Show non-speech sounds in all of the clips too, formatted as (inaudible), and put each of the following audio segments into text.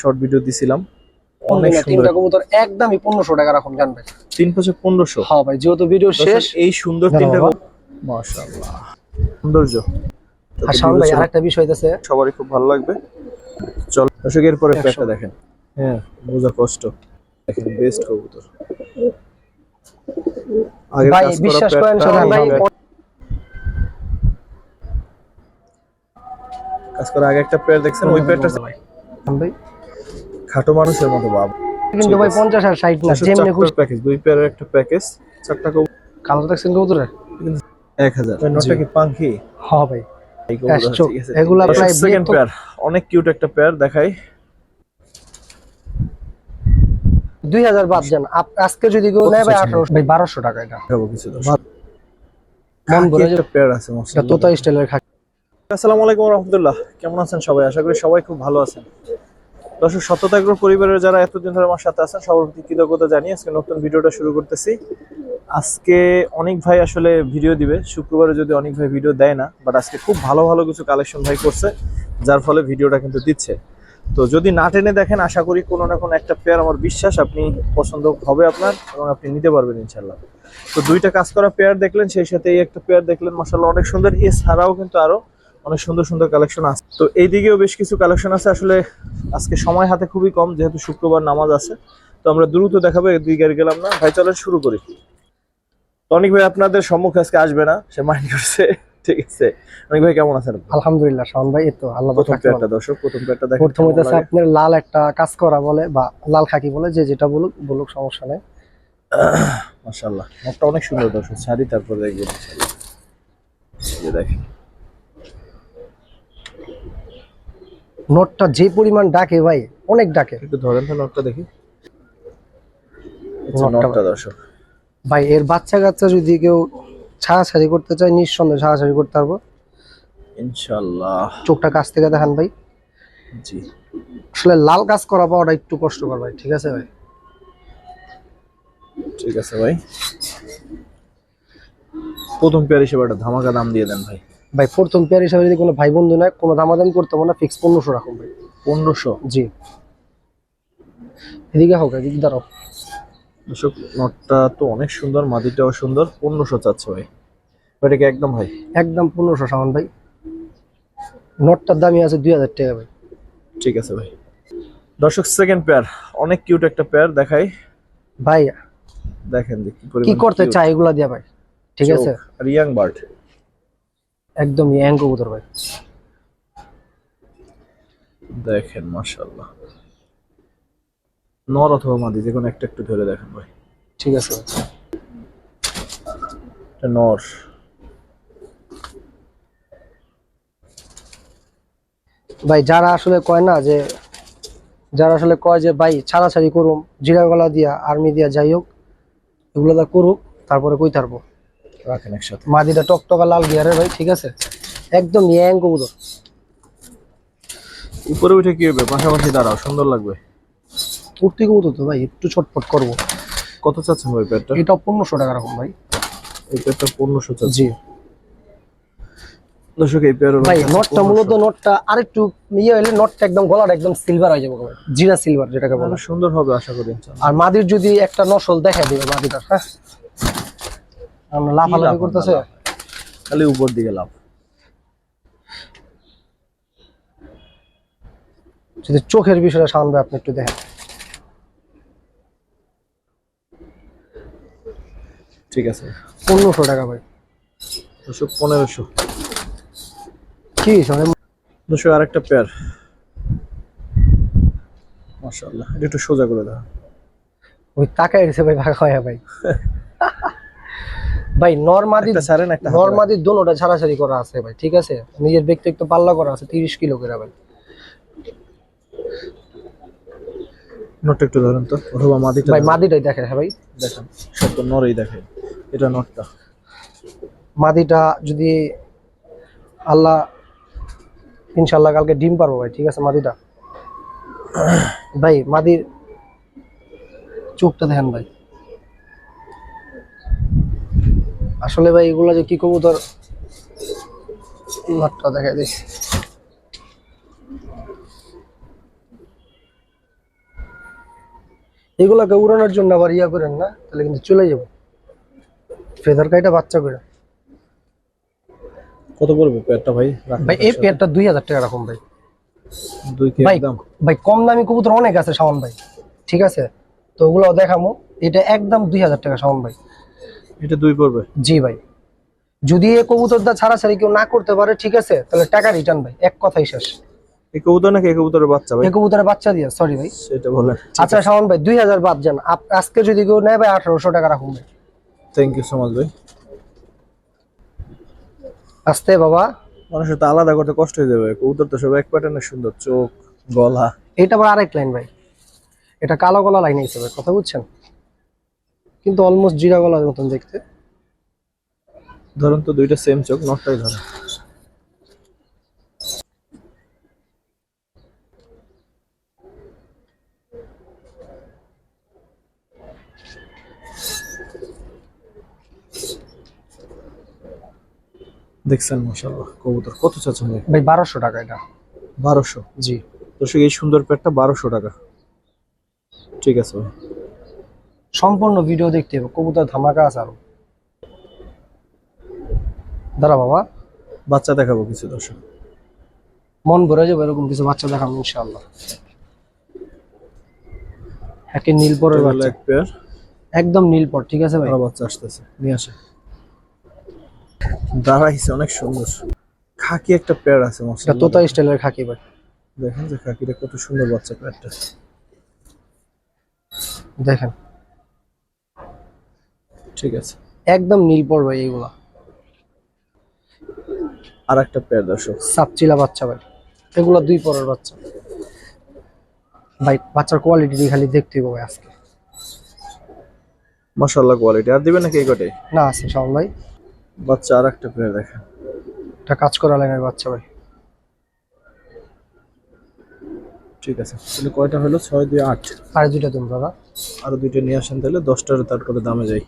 Short video দিছিলাম। অনেক তিনটা কবুতর একদমই পনেরোশো টাকা রাখুন জানবে তিন পাশে হ্যাঁ ভাই যেহেতু ভিডিও শেষ এই সুন্দর তিনটা মাশাআল্লাহ সৌন্দর্য। ভাই আরেকটা বিষয় হইতেছে। সবারই খুব ভালো লাগবে। চল একশো। প্যাকটা দেখেন। হ্যাঁ। বোঝা কষ্ট। দেখেন বেস্ট কবুতর। আগের ভাই বিশ্বাস করেন শাওন ভাই কাজ করা আগে একটা পেয়ার দেখছেন ওই পেয়ারটা ভাই। খাটো মানুষের মতো ভাব কিন্তু ভাই পঞ্চাশ আর ষাট না যেমনি খুশি। প্যাকেজ দুই পেয়ারের একটা প্যাকেজ চারটা কবুতর কালো দেখছেন এক হাজার। নটা কি পাখি? হ্যাঁ ভাই। কবুতর। এগুলা প্রায় তো- pair, অনেক কিউট একটা পেয়ার দেখাই। দুই হাজার বাদ যান আজকে যদি কেউ নেয় ভাই আঠারোশো ভাই বারোশো টাকা এটা। দেখাবো কিছু। মন ভরে একটা পেয়ার আছে এটা মাশাআল্লাহ। তোতা স্টাইলের খাকি। আসসালামু আলাইকুম রহমতুল্লাহ। কেমন আছেন সবাই? আশা করি সবাই খুব ভালো আছেন। দর্শক সত্যতাগ্রহ পরিবারের যারা এতদিন ধরে আমার সাথে আছেন সবার কৃতজ্ঞতা জানিয়ে আজকে নতুন ভিডিওটা শুরু করতেছি। আজকে অনেক ভাই আসলে ভিডিও দিবে। শুক্রবারে যদি অনেক ভাই ভিডিও দেয় না বাট আজকে খুব ভালো ভালো কিছু কালেকশন ভাই করছে, যার ফলে ভিডিওটা কিন্তু দিচ্ছে। তো যদি না টেনে দেখেন, আশা করি কোনো না কোনো একটা পেয়ার আমার বিশ্বাস আপনি পছন্দ হবে আপনার এবং আপনি নিতে পারবেন ইনশাল্লাহ তো দুইটা কাজ করা পেয়ার দেখলেন, সেই সাথে এই একটা পেয়ার দেখলেন মাসাল্লাহ অনেক সুন্দর। এছাড়াও কিন্তু আরও অনেক সুন্দর সুন্দর কালেকশন আছে। তো এই দিকেও বেশ কিছু কালেকশন আছে। আসলে আজকে সময় হাতে খুবই কম যেহেতু শুক্রবার নামাজ আছে। তো আমরা দ্রুত দেখাবো এদিকে আর গেলাম না। ভাই চলেন শুরু করি। তো অনেক ভাই আপনাদের সম্মুখে আজকে আসবে না সে মাইন্ড করছে। ঠিক আছে। অনেক ভাই কেমন আছেন? আলহামদুলিল্লাহ শাওন ভাই তো আল্লাহ প্রথম ভালো। দর্শক প্রথম পেয়ারটা দেখেন প্রথম হইতেছে আপনার লাল একটা কাজ করা বলে বা লাল খাকি বলে যে যেটা বলুক বলুক সমস্যা নেই। মাশাআল্লাহ। মুখটা অনেক সুন্দর দর্শক শাড়ি তারপর দেখবেন। দেখেন। নোটটা যে পরিমাণ ডাকে ভাই অনেক ডাকে। একটু ধরেন তো নটটা দেখি। আচ্ছা, নটটা- নটটা দর্শক। ভাই এর বাচ্চা কাচ্চা যদি কেউ ছাড়াছাড়ি করতে চায় নিঃসন্দেহে ছাড়াছাড়ি করতে পারব। ইনশাআল্লাহ চোখটা কাছ থেকে দেখান ভাই। জি। আসলে লাল কাজ করা পাওয়াটা একটু কষ্টকর ভাই ঠিক আছে ভাই? ঠিক আছে ভাই। প্রথম পেয়ার হিসেবে একটা ধামাকা দাম দিয়ে দেন ভাই। ভাই প্রথম পেয়ার হিসাবে যদি কোনো ভাই বন্ধু নেয় কোনো দামাদামি করতে হবে না ফিক্স পনেরোশো রাখুন ভাই। পনেরোশো? জি। এদিকে হোক এদিকে দাঁড়াও। দর্শক নটটা তো অনেক সুন্দর মাদিটাও সুন্দর পনেরোশো চাচ্ছে ভাই। এটা কি একদম ভাই? একদম পনেরোশো সামান ভাই। নোটটার দামই আছে দুই হাজার টাকা ভাই। ঠিক আছে ভাই। দর্শক সেকেন্ড পেয়ার অনেক কিউট একটা পেয়ার দেখাই। ভাই দেখেন দেখি কি করতে চায় এগুলা দিয়া ভাই। ঠিক আছে? আর ইয়াং বার্ড একদম ইয়াং কবুতর ভাই। দেখেন মাশাআল্লাহ। নর অথবা মাদি যে কোনো একটা একটু ধরে দেখেন ভাই। ঠিক আছে। এটা নর। ভাই যারা আসলে কয় না যে যারা আসলে কয় যে ভাই ছাড়াছাড়ি করুম জিরা গলা দিয়া আর্মি দিয়া যাই হোক এগুলো করুক তারপরে কই তারবো রাখেন একসাথে। মাদিটা টকটকা লাল গিয়ারের ভাই ঠিক আছে? একদম ইয়াং কবুতর। উপরে উঠে কি হবে? পাশাপাশি দাঁড়াও সুন্দর লাগবে। উঠতে কবুতর তো ভাই একটু ছটফট করব। কত চাচ্ছেন ভাই এটা পনেরোশো টাকা ভাই। এই পেয়ারটা পনেরোশো জি। দর্শক এই পেয়ার ভাই নটটা মূলত নটটা আরেকটু ইয়ে হলে নটটা একদম গলাটা একদম সিলভার হয়ে যাবে জিরা সিলভার যেটাকে বলে। সুন্দর হবে আশা করি আর মাদির যদি একটা নসল দেখা দিবে মাদিটার হ্যাঁ? লাফালাফি করতেছে? খালি উপর দিকে লাভ যদি চোখের বিষয়টা সামনে আপনি একটু দেখেন। ঠিক আছে। পনেরোশো টাকা ভাই। দর্শক পনেরোশো। কি হিসাবে আর একটা পেয়ার মাশাআল্লাহ এটা একটু সোজা করে দাও। ওই টাকায় এসে ভাই ভাগ হয় ভাই। (laughs) ভাই নর্মাদি ছাড়েন একটা নর্মাদি দোনোটা ছাড়াছাড়ি করা আছে ভাই ঠিক আছে? নিজের ব্যক্তিগত পাল্লা করা আছে তিরিশ কিলো করে ভাই। নটটা একটু ধরেন তো অথবা মাদিটা ভাই মাদিটাই দেখেন হ্যাঁ ভাই। দেখেন সব তো নরেই দেখে এটা নটটা। মাদিটা যদি আল্লাহ ইনশাল্লাহ কালকে ডিম পারব ভাই ঠিক আছে মাদিটা? ভাই মাদির চোখটা দেখেন ভাই। আসলে ভাই এগুলো যে কি কবুতর নাটটা দেখা দিই। এগুলাকে উড়ানোর জন্য আবার ইয়া করেন না? তাহলে কিন্তু চলে যাব। ফেদার কাইটা বাচ্চা করে কত পড়বে পেয়ারটা ভাই? ভাই এই পেয়ারটা দুই হাজার টাকা রাখুন ভাই। ভাই ভাই কম দামি কবুতর অনেক আছে শাওন ভাই। ঠিক আছে? তো ওগুলো দেখামো। এটা একদম দুই হাজার টাকা শাওন ভাই। এটা দুই পড়বে। জি ভাই। যদি এই কবুতরটা ছাড়াছাড়ি কেউ না করতে পারে ঠিক আছে তাহলে টাকা রিটার্ন ভাই এক কথাই শেষ। এই কবুতর নাকি কবুতরের বাচ্চা ভাই? এই কবুতরের বাচ্চা দিয়ে সরি ভাই। সেটা বলেন। আচ্ছা শাওন ভাই দুই হাজার বাদ যান। আজকে যদি কেউ নেয় ভাই আঠারোশো টাকা রাখুন ভাই। থ্যাংক ইউ সো মাচ ভাই। আসতে বাবা। মানুষের তো আলাদা করতে কষ্ট হয়ে যাবে। কবুতর তো সব এক প্যাটার্নের সুন্দর চোখ গলা। এটা আবার আরেক লাইন ভাই। এটা কালো গলা লাইন হিসেবে কথা বুঝছেন? কিন্তু অলমোস্ট জিরা গলার মতন দেখতে। ধরুন তো দুইটা সেম চোখ নটটাই ধরেন। দেখছেন মাশাআল্লাহ কবুতর কত চাচ্ছেন ভাই? ভাই বারোশো টাকা এটা। বারোশো? জি। দর্শক এই সুন্দর পেটটা বারোশো টাকা। ঠিক আছে ভাই। সম্পূর্ণ ভিডিও দেখতে হবে। কবুতর ধামাকা আছে আরও। দাঁড়া বাবা। বাচ্চা দেখাবো কিছু দর্শক। মন ভরে যাবে এরকম কিছু বাচ্চা দেখাম ইনশাআল্লাহ। একে নীল পরের বাচ্চা। এক পেয়ার একদম নীলপর ঠিক আছে ভাই? বাচ্চা আসতেছে। নিয়ে আসে। দাঁড়াইছে অনেক সুন্দর। খাকি একটা পেয়ার আছে এটা মাশাআল্লাহ তোতা স্টাইলের খাকি ভাই। দেখেন যে খাকিটা কত সুন্দর বাচ্চা পেয়ারটা দেখেন। ঠিক আছে। একদম নীল ভাই এইগুলা। আর একটা পেয়ার দর্শক। সাপচিলা বাচ্চা ভাই। এগুলা দুই পরের বাচ্চা। ভাই বাচ্চার কোয়ালিটি দিয়ে খালি দেখতে হবে আজকে। মাশাআল্লাহ কোয়ালিটি আর দিবেন নাকি এই কটাই না আছে শাওন ভাই। বাচ্চা আর একটা পেয়ার দেখেন। এটা কাজ করা লাইনের বাচ্চা ভাই। ঠিক আছে। তাহলে কয়টা হলো? ছয় দুই আট। আর দুইটা তুমি দাদা। আরও দুইটা নিয়ে আসেন তাহলে। দশটার তারপরে দামে যাই।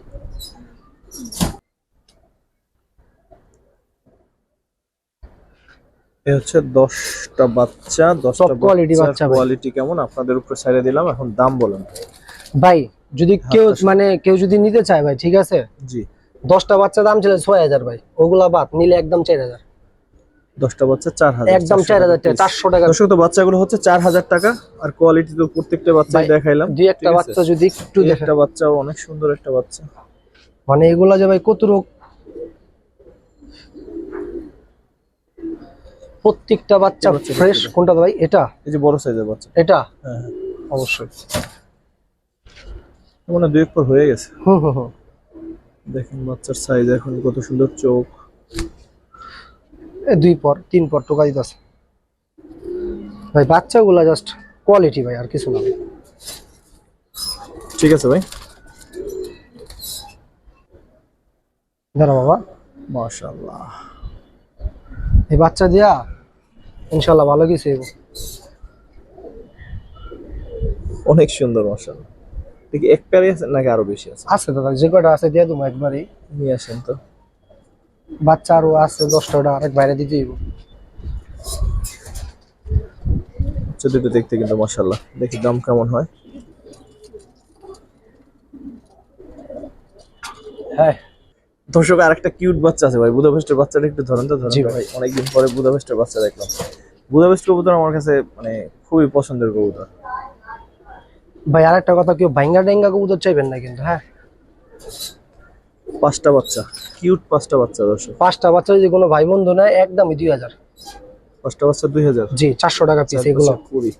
এ হচ্ছে দশটা বাচ্চা দশটা বাচ্চা কোয়ালিটি কেমন? আপনাদের উপরে ছেড়ে দিলাম এখন দাম বলেন। ভাই যদি কেউ মানে কেউ যদি নিতে চায় ভাই ঠিক আছে? জি। দশটা বাচ্চা দাম ছিল ছয় হাজার ভাই ওগুলা বাদ নিলে একদম চার হাজার। দশটা বাচ্চা চার হাজার একদম চারশো চার হাজার টাকা। চারশো টাকা। দর্শক তো বাচ্চাগুলো হচ্ছে চার হাজার টাকা আর কোয়ালিটি তো প্রত্যেকটা বাচ্চাই দেখাইলাম দুই একটা বাচ্চা যদি একটু একটা বাচ্চাও অনেক সুন্দর একটা বাচ্চা। মানে এগুলা যে ভাই কত রোগ? প্রত্যেকটা বাচ্চা ফ্রেশ কোনটা ভাই? এটা? এই যে বড় সাইজের বাচ্চা। এটা? হ্যাঁ হ্যাঁ। অবশ্যই। মানে দুই এক পর হয়ে গেছে। হুম হুম হুম। দেখেন বাচ্চার সাইজ এখন কত সুন্দর চোখ। দুই পর তিন পর টোকা দিতেছে। ভাই বাচ্চাগুলা জাস্ট কোয়ালিটি ভাই আর কিছু না ঠিক আছে ভাই। বাবা। এই বাচ্চা দিয়া ইনশাল্লাহ ভালো কিছু। অনেক সুন্দর মাশাআল্লাহ। দেখি এক প্যারে আছে নাকি আরও বেশি আছে? আছে দাদা যে কটা আছে দিয়ে দেবো একবারই। নিয়ে আসেন তো। বাচ্চা আরও আছে দশটা আরেক বাইরে দিতে হইব। বাচ্চা দুটো দেখতে কিন্তু মাশাআল্লাহ। দেখি দাম কেমন হয়। হ্যাঁ। দর্শক আর একটা কিউট বাচ্চা আছে ভাই বুদাপেস্টের বাচ্চাটা একটু ধরেন তো ধরেন ভাই। অনেকদিন পরে বুদাপেস্টের বাচ্চা দেখলাম। বুদাপেস্ট কবুতর আমার কাছে মানে খুবই পছন্দের কবুতর। ভাই আর একটা কথা কেউ ভাইঙ্গা ডেঙ্গা কবুতর চাইবেন না কিন্তু হ্যাঁ? পাঁচটা বাচ্চা কিউট পাঁচটা বাচ্চা দর্শক। পাঁচটা বাচ্চা যদি কোনো ভাই বন্ধু নেয় একদমই দুই হাজার। পাঁচটা বাচ্চা দুই হাজার? জি চারশো টাকা পিস এগুলো। কুড়ি।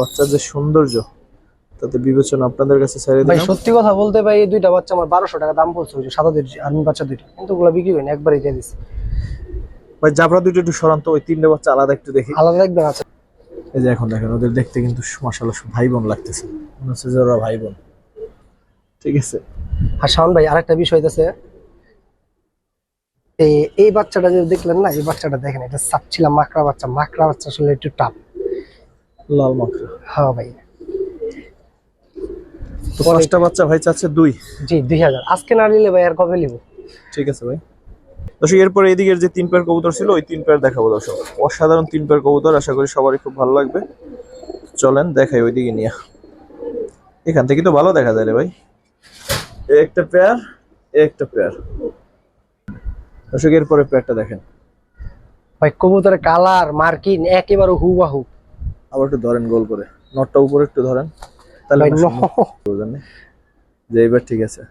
বাচ্চার যে সৌন্দর্য তাতে বিবেচনা আপনাদের কাছে ছেড়ে ভাই সত্যি কথা বলতে ভাই এই দুইটা বাচ্চা আমার বারোশো টাকা দাম পড়ছে ওই যে সাদা দুইটা আর্মি বাচ্চা দুইটা। কিন্তু ওগুলো বিক্রি হয়নি একবারই দিয়ে দিচ্ছি ভাই জাবরা দুটো একটু সরান্ত ওই তিনটে বাচ্চা আলাদা একটু দেখি। আলাদা দেখবেন আছে এই যে এখন দেখেন ওদের দেখতে কিন্তু মাসাল্লাহ ভাই বোন লাগতেছে। মনে হচ্ছে যে ওরা ভাই বোন। ঠিক আছে। আর শাওন ভাই আরেকটা বিষয় হইতেছে এই এই বাচ্চাটা যে দেখলেন না এই বাচ্চাটা দেখেন এটা সাপছিলাম মাকড়া বাচ্চা। মাকড়া বাচ্চা আসলে একটু টাপ লাল মাখরা হ্যাঁ ভাই। তো পাঁচটা বাচ্চা ভাই চাচ্ছে দুই। জি দুই হাজার। আজকে না নিলে ভাই আর কবে নিব? ঠিক আছে ভাই। দর্শক এরপরে এদিকের যে তিন পেয়ার কবুতর ছিল ওই তিন পেয়ার দেখাবো দর্শক। অসাধারণ তিন পেয়ার কবুতর আশা করি সবারই খুব ভালো লাগবে। চলেন দেখাই ওইদিকে নিয়ে। এখান থেকে তো ভালো দেখা যায় রে ভাই। একটা পেয়ার একটা পেয়ার দর্শক এরপরে পেয়ারটা দেখেন। ভাই কবুতরের কালার মার্কিন একেবারে হুবাহু। আবার একটু ধরেন গোল করে। নটটা উপরে একটু ধরেন। তাহলে ভাই না ন সুন্দর বুঝলেন না? যে এইবার ঠিক আছে।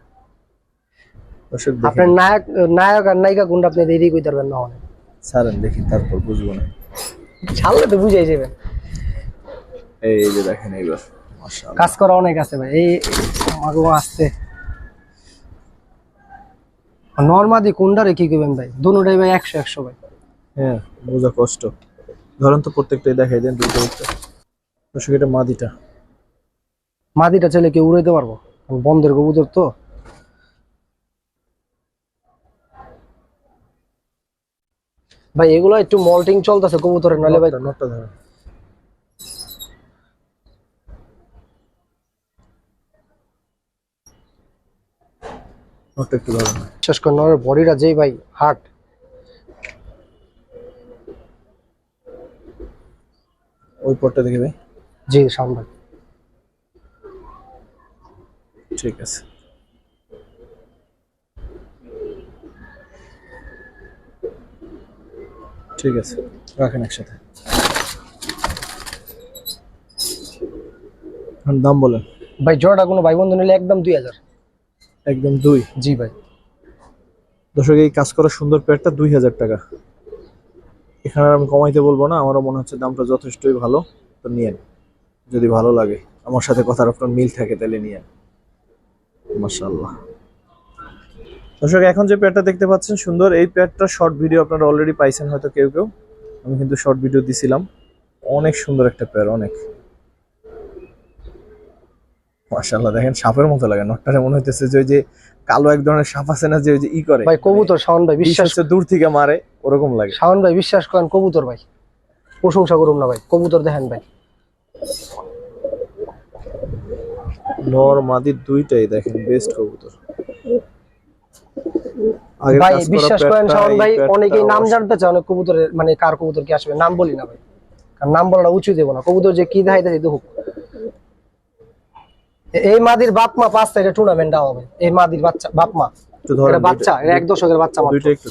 দেখেন। আপনার নায়ক নায়ক আর নায়িকা কোনটা আপনি দেরি কইতে পারবেন না অনেক। ছাড়েন দেখি তারপর বুঝব না। ছাড়লে তো বুঝাই যাবেন এই যে দেখেন এইবার কাজ করা অনেক আছে ভাই। এই আমাকে আসতে নর্মাদি কোনটারে কি করবেন ভাই? দুটাই ভাই একশো একশো ভাই। হ্যাঁ বোঝা কষ্ট। ধরেন তো প্রত্যেকটাই দেখাই দেন দুটো দর্শক এটা মাদিটা। মাদিটা ছেলে কেউ উড়াইতে পারব? বন্ধের কবুতর তো। ভাই এগুলো একটু মল্টিং চলতেছে কবুতরের নালে ভাই নটটা- একটু বিশেষ করে নরের বডিটা যেই ভাই হার্ট। ওই পটটা দেখে ভাই। জি শাম ভাই ঠিক আছে। ঠিক আছে রাখেন একসাথে। দাম বলেন। ভাই জোড়াটা কোনো ভাই বন্ধু নিলে একদম দুই হাজার। একদম দুই? জি ভাই। দর্শক এই কাজ করা সুন্দর পেয়ারটা দুই হাজার টাকা। এখানে আমি কমাইতে বলব না আমারও মনে হচ্ছে দামটা যথেষ্টই ভালো। তো নিয়েন যদি ভালো লাগে। আমার সাথে কথার আপনার মিল থাকে তাহলে নিয়েন। মাশাআল্লাহ। দর্শক এখন যে পেয়ারটা দেখতে পাচ্ছেন সুন্দর এই পেয়ারটা শর্ট ভিডিও আপনারা অলরেডি পাইছেন হয়তো কেউ কেউ। আমি কিন্তু শর্ট ভিডিও দিছিলাম। অনেক সুন্দর একটা পেয়ার অনেক। মাশাআল্লাহ দেখেন সাপের মতো লাগে নটটারে মনে হইতেছে যে ওই যে কালো এক ধরনের সাপ আছে না যে ওই যে ই করে। ভাই কবুতর শাওন ভাই বিশ্বাস দূর থেকে মারে ওরকম লাগে। শাওন ভাই বিশ্বাস করেন কবুতর ভাই। প্রশংসা করুন না ভাই কবুতর দেখেন ভাই। নর মাদি দুইটাই দেখেন বেস্ট কবুতর। ভাই বিশ্বাস করেন শাওন ভাই অনেকেই নাম জানতে চায় অনেক কবুতরের মানে কার কবুতর কি আসবে নাম বলি না ভাই। কারণ নাম বলাটা উচিত দেবো না। কবুতর যে কি দেখাইতে দিতে হোক। এই মাদির বাপ মা পাঁচ তারিখে টুর্নামেন্ট হবে। এই মাদির বাচ্চা বাপ মা এটা বাচ্চা এটা এক দশকের বাচ্চা। দুইটা একটু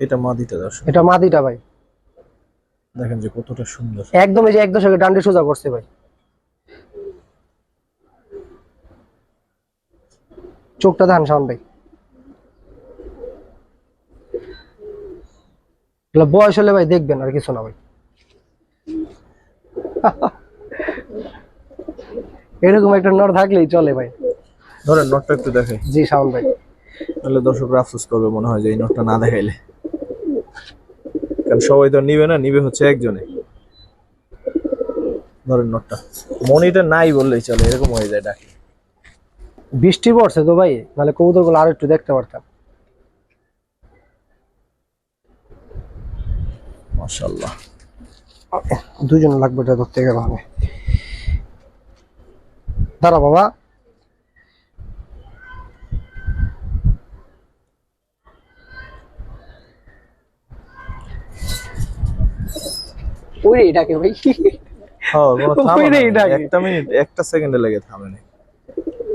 এটা মাদিটা দর্শক। এটা মাদিটা ভাই। দেখেন যে কতটা সুন্দর। একদম এই যে এক দশকের ডান্ডি সোজা করছে ভাই। চোখটা ধান শাওন ভাই। বয়স হলে ভাই দেখবেন আর কিছু না ভাই। এরকম একটা নর থাকলেই চলে ভাই। ধরেন নটটা একটু দেখে। জি শাওন ভাই। তাহলে দর্শকরা আফসোস করবে মনে হয় যে এই নটটা না দেখাইলে। কারণ সবাই তো নিবে না নিবে হচ্ছে একজনে। ধরেন নটটা। মনিটা নাই বললেই চলে এরকম হয়ে যায় ডাকে। বৃষ্টি পড়ছে তো ভাই নাহলে কবুতরগুলো আরও একটু দেখতে পারতাম। মাশাআল্লাহ। দুজন লাগবে এটা ধরতে গেলে হবে। দাঁড়া বাবা। ওই এটাকে ভাই। হ্যাঁ। একটা মিনিট একটা সেকেন্ডে লেগে থামে না।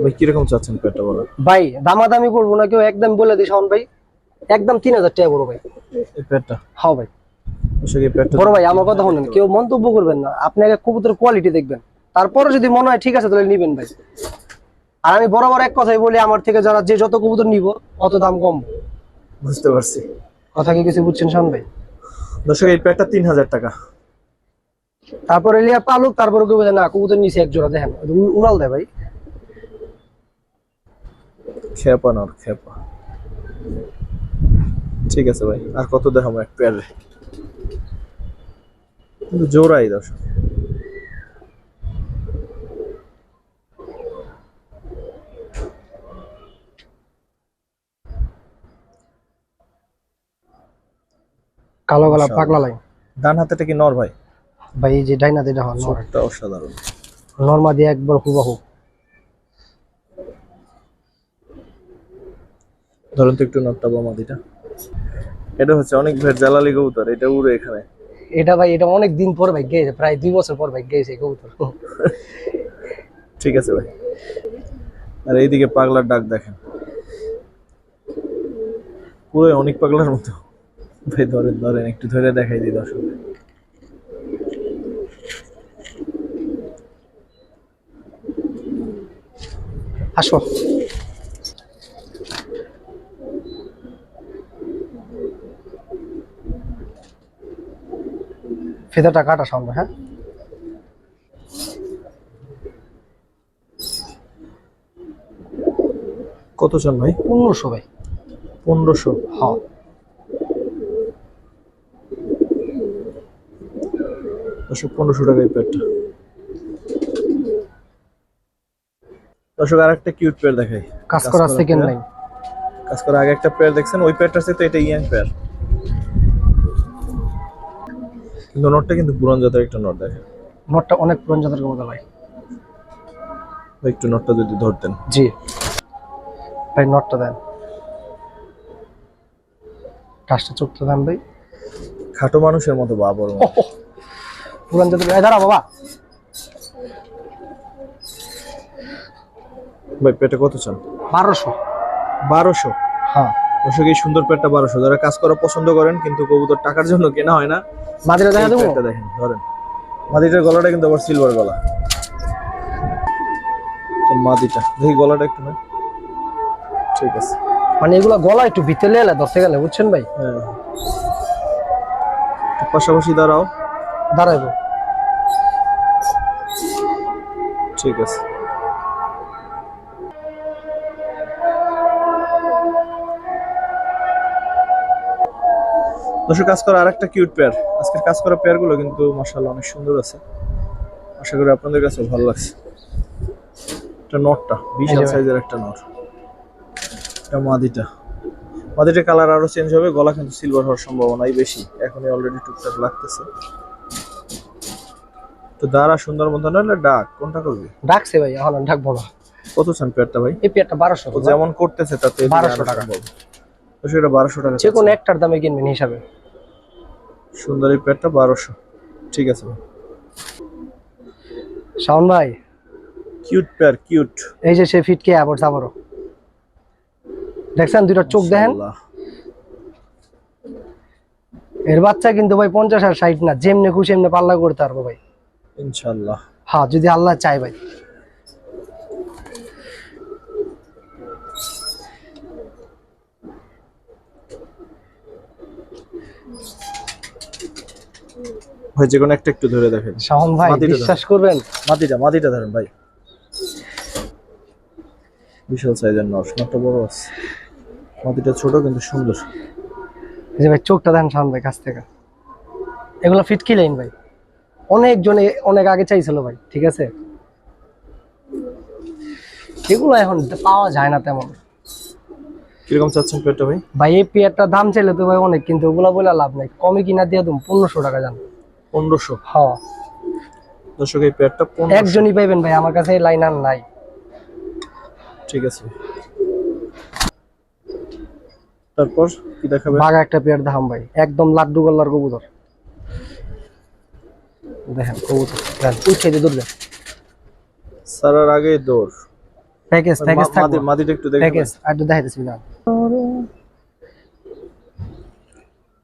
ভাই কীরকম চাচ্ছেন পেটটা বলো? ভাই দামাদামি করব না কেউ একদম বলে দিই শাওন ভাই। একদম তিন হাজার টাকা বড় ভাই। এই পেটটা? হ্যাঁ ভাই। বড় ভাই আমার কথা শুনেন কেউ মন্তব্য করবেন না। আপনি আগে কবুতর কোয়ালিটি দেখবেন। তারপরে যদি মনে হয় ঠিক আছে তাহলে নিবেন ভাই। আর আমি বরাবর এক কথাই বলি আমার থেকে যারা যে যত কবুতর নিব অত দাম কম। বুঝতে পারছি। কথা কি কিছু বুঝছেন শাওন ভাই? দর্শক এই পেটটা তিন হাজার টাকা। তারপরে লিয়া পালুক তারপরে কেউ না কবুতর নিচে এক জোড়া দেখেন। উড়াল দেয় ভাই। খেপা নর খেপা। ঠিক আছে ভাই আর কত দেখাবো এক পেয়ারে কিন্তু জোড়াই দর্শক। কালো গলা পাগলা লাইন ডান হাতেটা কি নর ভাই? ভাই এই যে ডাইনা যেটা হয় নর অসাধারণ। নর্মা দিয়ে একবার হুবাহু। ধরুন তো একটু নটটা বা মাদিটা এটা হচ্ছে অনেক ভেট জ্বালালি কবুতর এটা উড়ে এখানে। এটা ভাই এটা অনেক দিন পর ভাই গেছে প্রায় দুই বছর পর ভাই গেছে এই কবুতর। ঠিক আছে ভাই। আর এইদিকে পাগলার ডাক দেখেন। পুরো অনেক পাগলার মতো। ভাই ধরেন ধরেন একটু ধরে দেখাই দিই দর্শক। আসো। ফেদাটা কাটা সামনে হ্যাঁ? কত চান ভাই? পনেরোশো ভাই। পনেরোশো। হ্যাঁ। দর্শক পনেরোশো টাকা এই প্যাডটা দর্শক আর একটা কিউট পেয়ার দেখাই। কাজ করা সেকেন্ড pair। লাইন কাজ করা আগে একটা পেয়ার দেখছেন ওই পেয়ারটার সাথে এটা ইয়াং পেয়ার কিন্তু নটটা কিন্তু পুরান জাতের একটা নট দেখে নটটা অনেক পুরন জাতের ক্ষমতা ভাই একটু নটটা যদি ধরতেন। জি। ভাই নটটা দেন। টাসটা চোখটা দেন ভাই। খাটো মানুষের মতো বা বড় মানুষ। পুরান জাতের এই দাঁড়া বাবা। ভাই পেটে কত চান? বারোশো। বারোশো? হ্যাঁ। দর্শক এই সুন্দর পেটটা বারোশো। যারা কাজ করা পছন্দ করেন কিন্তু কবুতর টাকার জন্য কেনা হয় না মাদিরা দেখা দেবো? দেখেন ধরেন। মাদিটার গলাটা কিন্তু আবার সিলভার গলা। মাদিটা দেখি গলাটা একটু না। ঠিক আছে। মানে এগুলা গলা একটু ভিতরে এলে ধরতে গেলে বুঝছেন ভাই? হ্যাঁ। পাশাপাশি দাঁড়াও। দাঁড়াইবো। ঠিক আছে। দর্শক কাজ করা আরেকটা কিউট পেয়ার আজকের কাজ করা পেয়ারগুলো কিন্তু মাসাল্লাহ অনেক সুন্দর আছে। আশা করি আপনাদের কাছে ভালো লাগছে। এটা নটটা বিশাল সাইজের একটা নট এটা মাদিটা। মাদিটার কালার আরও চেঞ্জ হবে গলা কিন্তু সিলভার হওয়ার সম্ভাবনাই বেশি। এখনই অলরেডি টুকটাক লাগতেছে। তো দাঁড়া সুন্দর মতো না ডাক। কোনটা করবি? ডাকছে ভাই এখন আর ডাকবো না কত চান পেয়ারটা ভাই? এই পেয়ারটা বারোশো যেমন করতেছে তাতে 1200 টাকা। তো সেটা বারোশো টাকা যে কোনো একটার দামে কিনবেন হিসাবে। সুন্দর এই পেয়ারটা বারোশো। ঠিক আছে। শাওন ভাই। Cute pair cute. এই যে সে ফিটকে আবার আবারও দেখছেন দুইটা চোখ দেখেন? এর বাচ্চা কিন্তু ভাই পঞ্চাশ আর ষাট না যেমনে খুশি এমনি পাল্লা করতে পারব ভাই। ইনশাল্লাহ হ্যাঁ যদি আল্লাহ চায় ভাই। ভাই যে কোনো একটা একটু ধরে দেখেন। শাওন ভাই বিশ্বাস করবেন? মাটিটা মাটিটা ধরেন ভাই। বিশাল সাইজের নট নটটা বড় আছে। মাটিটা ছোট কিন্তু সুন্দর। এই যে ভাই চোখটা দেন শাওন ভাই কাছ থেকে। এগুলো ফিটকি লাইন ভাই? অনেকজনে অনেক আগে চাইছিল ভাই ঠিক আছে? এগুলো এখন পাওয়া যায় না তেমন। কীরকম চাচ্ছেন পেয়ারটা ভাই? ভাই এই পেয়ারটার দাম চাইলে তো ভাই অনেক কিন্তু ওগুলা বলে লাভ নাই। কমে কিনা দিয়ে তুমি পনেরোশো টাকা জান। পনেরোশো। হ্যাঁ। দর্শক এই পেয়ারটা একজনই পাইবেন ভাই আমার কাছে এই লাইন আর নাই। ঠিক আছে। তারপর কি দেখাবে বাঘা একটা পেয়ার দেখাম ভাই একদম লাড্ডু গল্লার কবুতর। দেখেন কবুতর। দেখেন উঠে দিয়ে দৌড়বে সারার আগে দৌড়। প্যাকেজ প্যাকেজ থাকবে মাদি মাদিটা একটু দেখে প্যাকেজ আর একটু দেখাইতেছি না।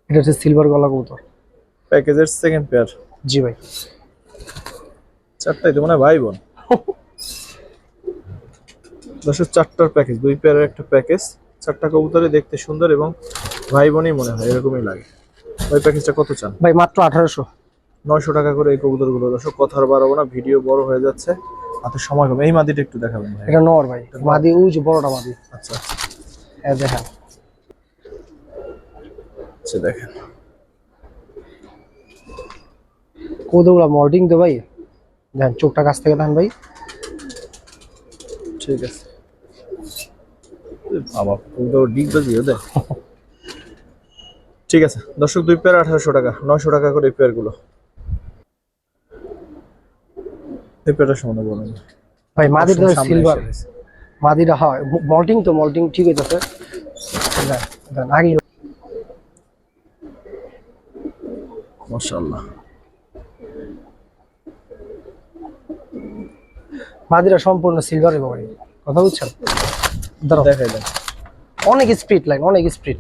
এটা হচ্ছে সিলভার গলা কবুতর। প্যাকেজের সেকেন্ড পেয়ার জি ভাই। চারটাই তো মনে হয় ভাই বোন দশের চারটার প্যাকেজ দুই পেয়ারের একটা প্যাকেজ চারটা কবুতরে দেখতে সুন্দর এবং ভাই বোনই মনে হয় এরকমই লাগে। ওই প্যাকেজটা কত চান? ভাই মাত্র আঠারোশো। নয়শো টাকা করে এই কবুতরগুলো। দর্শক কথা আর বাড়াবো না ভিডিও বড় হয়ে যাচ্ছে। হাতে সময় কম। এই মাদিটা একটু দেখাবেন ভাই। এটা নর ভাই। মাদি উজ বড়টা মাদি। আচ্ছা আচ্ছা। হ্যাঁ দেখেন। আচ্ছা দেখেন। কৌদগুলা মল্টিং তো ভাই। দেখেন চোখটা কাছ থেকে দেখেন ভাই। ঠিক আছে। বাবা কবুতর ডিগ বাজিয়ে দেয় ঠিক আছে দর্শক দুই পেয়ার আঠারোশো টাকা নয়শো টাকা করে এই পেয়ারগুলো এই পেয়ারটার সম্বন্ধে বলুন। ভাই মাদিটা সামনে সিলভার মাদিটা হয় মল্টিং তো মল্টিং ঠিক হইতেছে। আগে মাশাআল্লাহ। মাদিরা সম্পূর্ণ সিলভার এবং কথা বুঝছেন? ধরো দেখাই দেন অনেক স্পিড লাইন অনেক স্পিড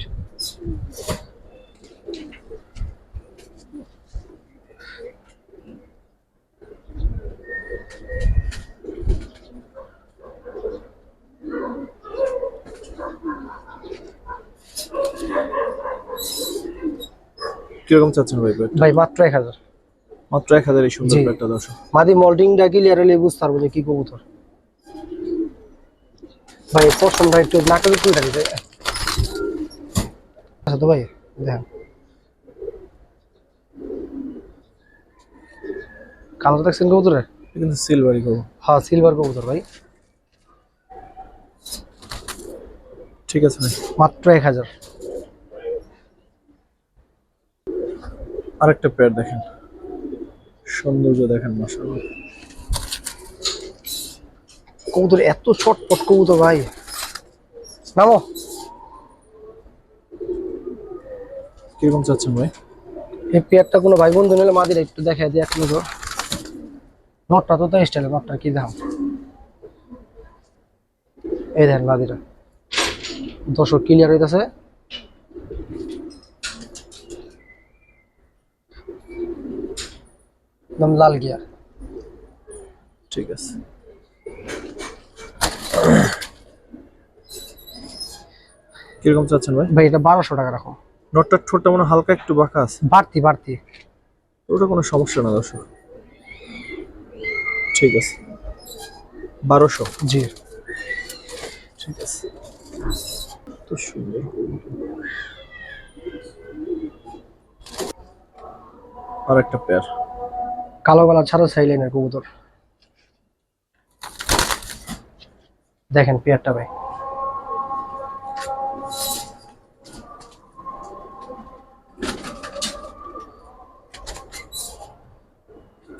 কীরকম চাচ্ছেন ভাই? ভাই মাত্র এক হাজার। মাত্র এক হাজার সুন্দর। পেটটা দর্শক। মাদি মল্টিংটা ক্লিয়ার হলে বুঝতে পারব যে কি কবুতর। ভাই পশমটা একটু নাকের উপরে যে আচ্ছা তো ভাই দেখেন। কালার দেখছেন কবুতরের? কিন্তু সিলভারই করব হ্যাঁ সিলভার কবুতর ভাই। ঠিক আছে ভাই। মাত্র এক হাজার। আরেকটা পেয়ার দেখেন। সৌন্দর্য দেখেন মাসাল্লাহ কবুতর এত চটপট কবুতর ভাই। নামো। কীরকম চাচ্ছেন ভাই? এই পেয়ারটা কোনো ভাই বন্ধু নিলে মাদিরা একটু দেখাই দিয়ে এক নজর। নটটা তো তাই স্টাইলে নটটা কি দাম? এই দেখেন মাদিরা। দর্শক ক্লিয়ার হইতাছে? একদম লাল গিয়ার। ঠিক আছে। কীরকম চাচ্ছেন ভাই? ভাই এটা বারোশো টাকা রাখো। নটটার ঠোঁটটা মনে হালকা একটু বাঁকা আছে। বাড়তি বাড়তি। ওটা কোনো সমস্যা না দর্শক। ঠিক আছে। বারোশো। জি। ঠিক আছে। তো সুন্দর। আর একটা পেয়ার কালো গলা ছাড়া সাইলেনের কবুতর। দেখেন পেয়ারটা ভাই।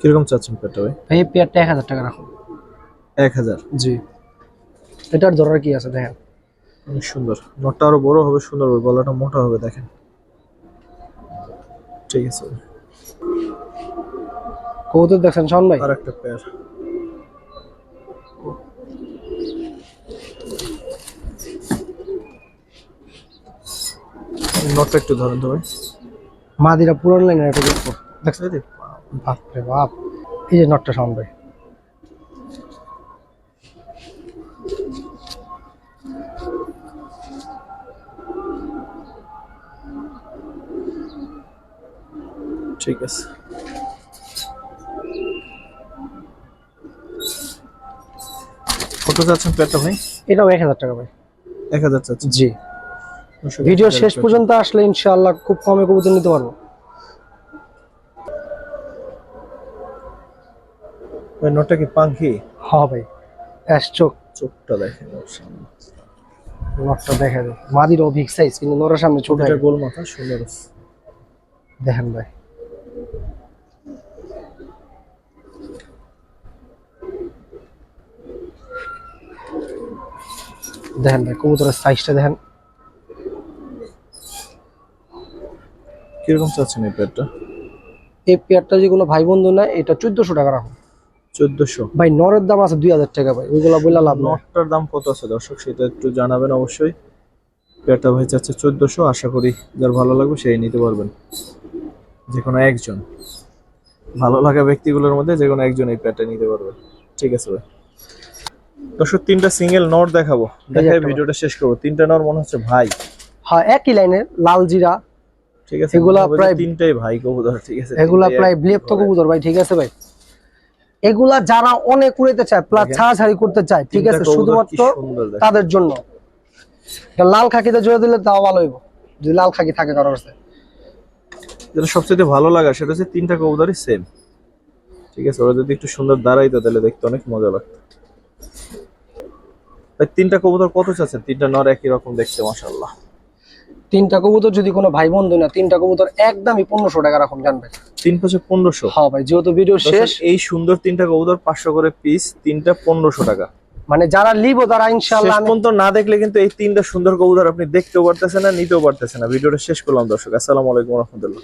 কীরকম চাচ্ছেন পেয়ারটা ভাই? ভাই এই পেয়ারটা এক হাজার টাকা রাখুন। এক হাজার? জি। এটার ধরার কি আছে দেখেন? অনেক সুন্দর। নটটা আরও বড় হবে সুন্দর হবে গলাটা মোটা হবে দেখেন। ঠিক আছে। কবুতর দেখছেন শোন ভাই? আর একটা পেয়ার নটটা একটু ধরেন তো ভাই। মাদিরা পুরান লাইনের একটা গল্প। দেখছেন এই যে, বাপরে বাপ। এই যে নটটা শোন ভাই। ঠিক আছে। চাচ্ছেন ভাই? এটাও এক হাজার টাকা ভাই। এক হাজার চাচ্ছেন। জি। ভিডিও শেষ পর্যন্ত আসলে ইনশাআল্লাহ খুব কমে কবুতর নিতে পারব। ওই নটটা কি পাখি হ্যাঁ ভাই অ্যাশ চোখ। চোখটা দেখেন। নটটা দেখা যায় মাদির অভিক সাইজ কিন্তু নরের সামনে ছোট গোল মাথা সুন্দর। দেখেন ভাই। দেখেন ভাই কবুতরের সাইজটা দেখেন। কীরকম চাচ্ছেন এই পেয়ারটা এই পেয়ারটা যে কোনো ভাই বন্ধু না এটা চোদ্দশো টাকা রাখুন। চোদ্দশো। ভাই নরের দাম আছে দুই হাজার টাকা ভাই ওইগুলা বললে লাভ নটটার দাম কত আছে দর্শক? সেটা একটু জানাবেন অবশ্যই। পেয়ারটা ভাই চাচ্ছে চোদ্দশো আশা করি যার ভালো লাগবে সেই নিতে পারবেন। যে কোনো একজন। ভালো লাগা ব্যক্তিগুলোর মধ্যে যে কোনো একজন এই পেয়ারটা নিতে পারবে। ঠিক আছে ভাই। দর্শক তিনটা সিঙ্গেল নট দেখাবো। দেখাই ভিডিওটা শেষ করব। তিনটা নর মনে হচ্ছে ভাই। হ্যাঁ একই লাইনের লাল জিরা। ঠিক আছে এগুলা প্রায়- তিনটাই ভাই কবুতর ঠিক আছে। এগুলা প্রায় বিলেপ্ত কবুতর ভাই ঠিক আছে ভাই। এগুলা যারা অনেক উড়াইতে চায় প্লাস ছাড়াছাড়ি করতে চায় ঠিক আছে শুধুমাত্র তাদের জন্য। লাল খাকিতে জোরে দিলে তাও ভালো হইব যদি লাল খাকি থাকে কারোর কাছে। যেটা সবচেয়ে ভালো লাগা সেটা হচ্ছে তিনটা কবুতরই সেম ঠিক আছে ওরা যদি একটু সুন্দর দাঁড়াইতো তাহলে দেখতে অনেক মজা লাগতো। ভাই তিনটা কবুতর কত চাচ্ছেন? তিনটা নর একই রকম দেখতে মাশাআল্লাহ। তিনটা কবুতর যদি কোনো ভাই বন্ধু না তিনটা কবুতর একদমই পনেরোশো টাকা রাখুন জানবে তিন পাশে পনেরোশো? হ্যাঁ ভাই যেহেতু ভিডিও শেষ। এই সুন্দর তিনটা কবুতর পাঁচশো করে পিস তিনটা পনেরোশো টাকা। মানে যারা লিবো তারা শেষ ইনশাল্লাহ পর্যন্ত না দেখলে কিন্তু এই তিনটা সুন্দর কবুতর আপনি দেখতেও পারতেছেন না নিতেও পারতেছেন না। ভিডিওটা শেষ করলাম দর্শক। আসসালামু আলাইকুম রহমতুল্লাহ।